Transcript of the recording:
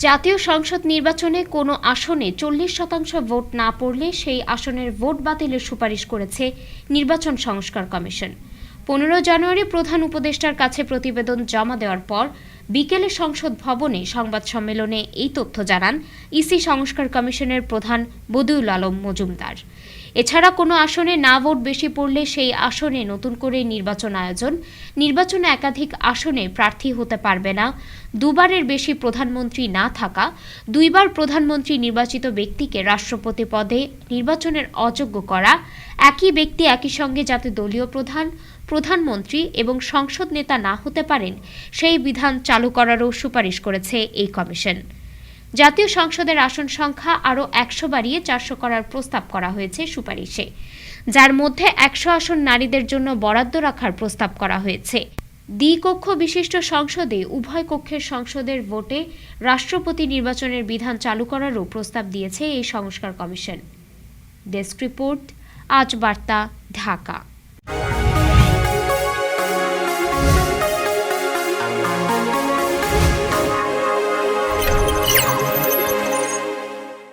জাতীয় সংসদ নির্বাচনে কোনো আসনে চল্লিশ শতাংশ ভোট না পড়লে সেই আসনের ভোট বাতিলের সুপারিশ করেছে নির্বাচন সংস্কার কমিশন। পনেরো জানুয়ারি প্রধান উপদেষ্টার কাছে প্রতিবেদন জমা দেওয়ার পর বিকেলে সংসদ ভবনে সংবাদ সম্মেলনে এই তথ্য জানান ইসি সংস্কার কমিশনের প্রধান বদিউল আলম মজুমদার। এছাড়া কোনো আসনে না ভোট বেশি পড়লে সেই আসনে নতুন করে নির্বাচন আয়োজন। নির্বাচনে একাধিক আসনে প্রার্থী হতে পারবে না। দুবারের বেশি প্রধানমন্ত্রী না থাকা, দুইবার প্রধানমন্ত্রী নির্বাচিত ব্যক্তিকে রাষ্ট্রপতি পদে নির্বাচনের অযোগ্য করা, একই ব্যক্তি একই সঙ্গে যাতে দলীয় প্রধান, প্রধানমন্ত্রী এবং সংসদ নেতা না হতে পারেন, সেই বিধান চালু করারও সুপারিশ করেছে এই কমিশন। জাতীয় সংসদের আসন সংখ্যা আরও একশো বাড়িয়ে চারশো করার প্রস্তাব করা হয়েছে সুপারিশে, যার মধ্যে একশো আসন নারীদের জন্য বরাদ্দ রাখার প্রস্তাব করা হয়েছে। দ্বিকক্ষ বিশিষ্ট সংসদে উভয় কক্ষের সংসদের ভোটে রাষ্ট্রপতি নির্বাচনের বিধান চালু করারও প্রস্তাব দিয়েছে এই সংস্কার কমিশন। ডেস্ক রিপোর্ট, আজ বার্তা, ঢাকা।